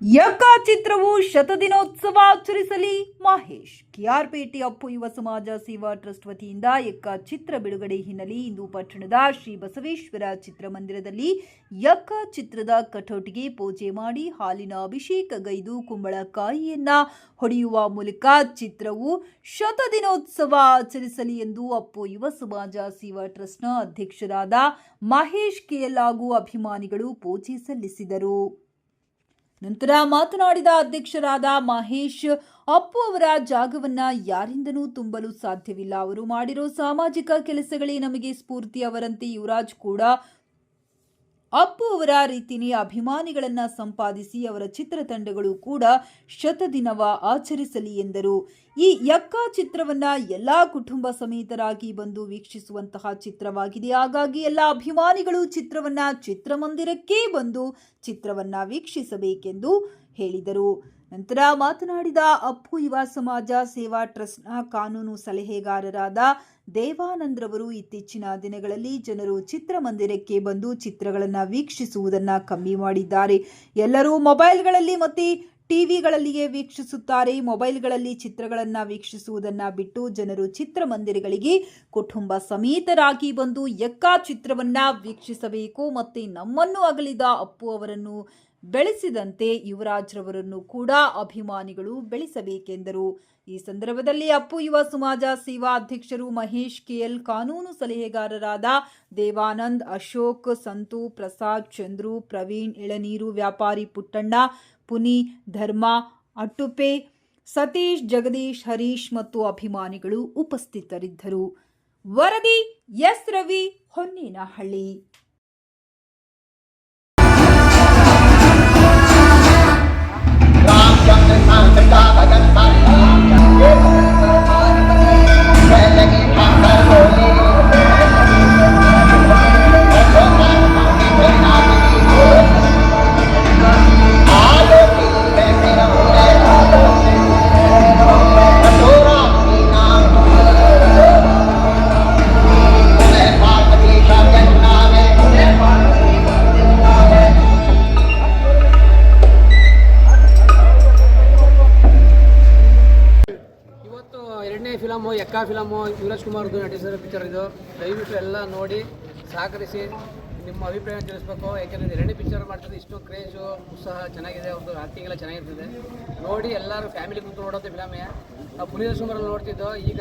ಯಕ್ಕ ಚಿತ್ರವು ಶತದಿನೋತ್ಸವ ಆಚರಿಸಲಿ. ಮಹೇಶ್, ಕೆಆರ್ಪೇಟೆ ಅಪ್ಪು ಯುವ ಸಮಾಜ ಸೇವಾ ಟ್ರಸ್ಟ್ ವತಿಯಿಂದ ಯಕ್ಕ ಚಿತ್ರ ಬಿಡುಗಡೆ ಹಿನ್ನೆಲೆ ಇಂದು ಪಟ್ಟಣದ ಶ್ರೀ ಬಸವೇಶ್ವರ ಚಿತ್ರಮಂದಿರದಲ್ಲಿ ಯಕ್ಕ ಚಿತ್ರದ ಕಠೋಟಿಗೆ ಪೂಜೆ ಮಾಡಿ ಹಾಲಿನ ಅಭಿಷೇಕಗೈದು ಕುಂಬಳಕಾಯಿಯನ್ನ ಹೊಡೆಯುವ ಮೂಲಕ ಚಿತ್ರವು ಶತದಿನೋತ್ಸವ ಆಚರಿಸಲಿ ಎಂದು ಅಪ್ಪು ಯುವ ಸಮಾಜ ಸೇವಾ ಟ್ರಸ್ಟ್ನ ಅಧ್ಯಕ್ಷರಾದ ಮಹೇಶ್ ಕೆಎಲ್ ಹಾಗೂ ಅಭಿಮಾನಿಗಳು ಪೂಜೆ ಸಲ್ಲಿಸಿದರು. ನಂತರ ಮಾತನಾಡಿದ ಅಧ್ಯಕ್ಷರಾದ ಮಹೇಶ್, ಅಪ್ಪು ಅವರ ಜಾಗವನ್ನ ಯಾರಿಂದನೂ ತುಂಬಲು ಸಾಧ್ಯವಿಲ್ಲ. ಅವರು ಮಾಡಿರೋ ಸಾಮಾಜಿಕ ಕೆಲಸಗಳೇ ನಮಗೆ ಸ್ಫೂರ್ತಿ ಅವರಂತೆ ಯುವರಾಜ್ ಕೂಡ ಅಪ್ಪು ಅವರ ರೀತಿನೇ ಅಭಿಮಾನಿಗಳನ್ನ ಸಂಪಾದಿಸಿ ಅವರ ಚಿತ್ರತಂಡಗಳು ಕೂಡ ಶತದಿನವ ಆಚರಿಸಲಿ ಎಂದರು. ಈ ಯಕ್ಕ ಚಿತ್ರವನ್ನ ಎಲ್ಲ ಕುಟುಂಬ ಸಮೇತರಾಗಿ ಬಂದು ವೀಕ್ಷಿಸುವಂತಹ ಚಿತ್ರವಾಗಿದೆ. ಹಾಗಾಗಿ ಎಲ್ಲ ಅಭಿಮಾನಿಗಳು ಚಿತ್ರವನ್ನ ಚಿತ್ರಮಂದಿರಕ್ಕೇ ಬಂದು ಚಿತ್ರವನ್ನ ವೀಕ್ಷಿಸಬೇಕೆಂದು ಹೇಳಿದರು. ನಂತರ ಮಾತನಾಡಿದ ಅಪ್ಪು ಯುವ ಸಮಾಜ ಸೇವಾ ಟ್ರಸ್ಟ್ನ ಕಾನೂನು ಸಲಹೆಗಾರರಾದ ದೇವಾನಂದ್ರವರು ಇತ್ತೀಚಿನ ದಿನಗಳಲ್ಲಿ ಜನರು ಚಿತ್ರಮಂದಿರಕ್ಕೆ ಬಂದು ಚಿತ್ರಗಳನ್ನು ವೀಕ್ಷಿಸುವುದನ್ನು ಕಮ್ಮಿ ಮಾಡಿದ್ದಾರೆ. ಎಲ್ಲರೂ ಮೊಬೈಲ್ಗಳಲ್ಲಿ ಮತ್ತು ಟಿವಿಗಳಲ್ಲಿಯೇ ವೀಕ್ಷಿಸುತ್ತಾರೆ. ಮೊಬೈಲ್ಗಳಲ್ಲಿ ಚಿತ್ರಗಳನ್ನು ವೀಕ್ಷಿಸುವುದನ್ನು ಬಿಟ್ಟು ಜನರು ಚಿತ್ರಮಂದಿರಗಳಿಗೆ ಕುಟುಂಬ ಸಮೇತರಾಗಿ ಬಂದು ಎಕ್ಕಾ ಚಿತ್ರವನ್ನು ವೀಕ್ಷಿಸಬೇಕು. ಮತ್ತು ನಮ್ಮನ್ನು ಅಗಲಿದ ಅಪ್ಪು ಅವರನ್ನು ಬೆಳೆಸಿದಂತೆ ಯುವರಾಜ್ರವರನ್ನು ಕೂಡ ಅಭಿಮಾನಿಗಳು ಬೆಳೆಸಬೇಕೆಂದರು. ಈ ಸಂದರ್ಭದಲ್ಲಿ ಅಪ್ಪು ಯುವ ಸಮಾಜ ಸೇವಾ ಅಧ್ಯಕ್ಷರು ಮಹೇಶ್ ಕೆಎಲ್ ಕಾನೂನು ಸಲಹೆಗಾರರಾದ ದೇವಾನಂದ್ ಅಶೋಕ್, ಸಂತು ಪ್ರಸಾದ್, ಚಂದ್ರು, ಪ್ರವೀಣ್ ಇಳನೀರು ವ್ಯಾಪಾರಿ ಪುಟ್ಟಣ್ಣ, ಪುನಿ, ಧರ್ಮ ಅಟ್ಟುಪೆ ಸತೀಶ್, ಜಗದೀಶ್, ಹರೀಶ್ ಮತ್ತು ಅಭಿಮಾನಿಗಳು ಉಪಸ್ಥಿತರಿದ್ದರು. ವರದಿ S. Ravi Honnenahalli. Film Ekka film, Yuvaraj ಕುಮಾರ್ದು ನಟಿಸಿರೋ ಪಿಕ್ಚರ್ ಇದು. ದಯವಿಟ್ಟು ಎಲ್ಲ ನೋಡಿ, ಸಹಕರಿಸಿ, ನಿಮ್ಮ ಅಭಿಪ್ರಾಯ ತಿಳಿಸ್ಬೇಕು. ಯಾಕೆಂದರೆ ಎರಡನೇ ಪಿಕ್ಚರ್ ಮಾಡ್ತಿದ್ದು ಇಷ್ಟು ಕ್ರೇಜು ಉತ್ಸಾಹ, ಚೆನ್ನಾಗಿದೆ. ಒಂದು ಆ್ಯಕ್ಟಿಂಗ್ ಎಲ್ಲ ಚೆನ್ನಾಗಿರ್ತದೆ. ನೋಡಿ, ಎಲ್ಲರೂ ಫ್ಯಾಮಿಲಿ ಕುಂತು ನೋಡೋದು ಫಿಲಮೇ. ನಾವು ಪುನೀತ್ ಕುಮಾರಲ್ಲಿ ನೋಡ್ತಿದ್ದೋ. ಈಗ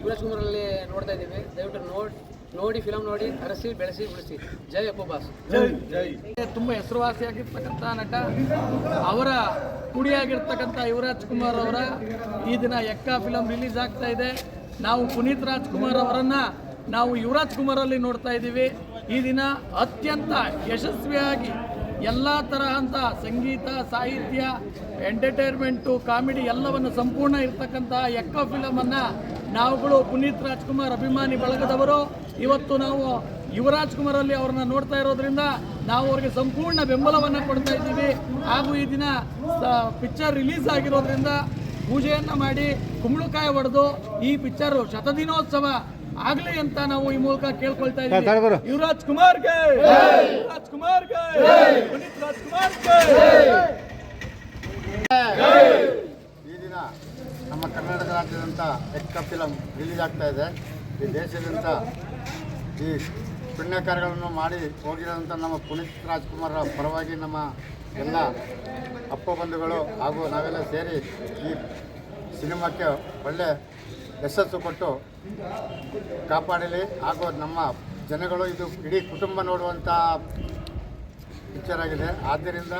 ಯುವರಾಜ್ ಕುಮಾರಲ್ಲಿ ನೋಡ್ತಾ ಇದ್ದೀವಿ. ದಯವಿಟ್ಟು ನೋಡಿ. ನೋಡಿ ಫಿಲಮ್ ನೋಡಿ ಹರಸಿ ಬೆಳೆಸಿ ಉಳಿಸಿ. ಜೈ ಜೈ ಬಾಸ್ ತುಂಬ ಹೆಸರುವಾಸಿಯಾಗಿರ್ತಕ್ಕಂಥ ನಟ ಅವರ ಕುಡಿಯಾಗಿರ್ತಕ್ಕಂಥ ಯುವರಾಜ್ ಕುಮಾರ್ ಅವರ ಈ ದಿನ ಎಕ್ಕ ಫಿಲಮ್ ರಿಲೀಸ್ ಆಗ್ತಾ ಇದೆ. ನಾವು ಪುನೀತ್ ರಾಜ್ಕುಮಾರ್ ಅವರನ್ನ ನಾವು ಯುವರಾಜ್ ಕುಮಾರಲ್ಲಿ ನೋಡ್ತಾ ಇದ್ದೀವಿ. ಈ ದಿನ ಅತ್ಯಂತ ಯಶಸ್ವಿಯಾಗಿ ಎಲ್ಲ ತರಹಂತ ಸಂಗೀತ ಸಾಹಿತ್ಯ ಎಂಟರ್ಟೈನ್ಮೆಂಟು ಕಾಮಿಡಿ ಎಲ್ಲವನ್ನು ಸಂಪೂರ್ಣ ಇರ್ತಕ್ಕಂತಹ ಎಕ್ಕ ಫಿಲಮನ್ನು ನಾವುಗಳು ಪುನೀತ್ ರಾಜ್ಕುಮಾರ್ ಅಭಿಮಾನಿ ಬಳಗದವರು ಇವತ್ತು ನಾವು ಯುವರಾಜ್ ಕುಮಾರಲ್ಲಿ ಅವ್ರನ್ನ ನೋಡ್ತಾ ಇರೋದ್ರಿಂದ ನಾವು ಅವ್ರಿಗೆ ಸಂಪೂರ್ಣ ಬೆಂಬಲವನ್ನು ಕೊಡ್ತಾ ಇದ್ದೀವಿ. ಹಾಗೂ ಈ ದಿನ ಪಿಕ್ಚರ್ ರಿಲೀಸ್ ಆಗಿರೋದ್ರಿಂದ ಪೂಜೆಯನ್ನು ಮಾಡಿ ಕುಂಬಳಕಾಯಿ ಹೊಡೆದು ಈ ಪಿಕ್ಚರ್ ಶತದಿನೋತ್ಸವ ಆಗಲಿ ಅಂತ ನಾವು ಈ ಮೂಲಕ ಕೇಳ್ಕೊಳ್ತಾ ಇದ್ದೀವಿ. ಯುವರಾಜ್ ಕುಮಾರ್ ಯುವರಾಜ್ ಕುಮಾರ್ಗೆ! ಪುನೀತ್ ರಾಜ್ಕುಮಾರ್ಗೆ ಈ ದಿನ ನಮ್ಮ ಕರ್ನಾಟಕ ರಾಜ್ಯದಂತ ಎಕ್ಕ ಫಿಲಂ ರಿಲೀಸ್ ಆಗ್ತಾ ಇದೆ. ಈ ದೇಶದಂತ ಈ ಪುಣ್ಯ ಕಾರ್ಯಗಳನ್ನು ಮಾಡಿ ಹೋಗಿರೋಂಥ ನಮ್ಮ ಪುನೀತ್ ರಾಜ್ಕುಮಾರ್ ಪರವಾಗಿ ನಮ್ಮ ಎಲ್ಲ ಅಪ್ಪ ಬಂಧುಗಳು ಹಾಗೂ ನಾವೆಲ್ಲ ಸೇರಿ ಈ ಸಿನಿಮಾಕ್ಕೆ ಒಳ್ಳೆ ಯಶಸ್ಸು ಕೊಟ್ಟು ಕಾಪಾಡಲಿ. ಹಾಗೂ ನಮ್ಮ ಜನಗಳು ಇದು ಇಡೀ ಕುಟುಂಬ ನೋಡುವಂಥ ಪಿಕ್ಚರ್ ಆಗಿದೆ. ಆದ್ದರಿಂದ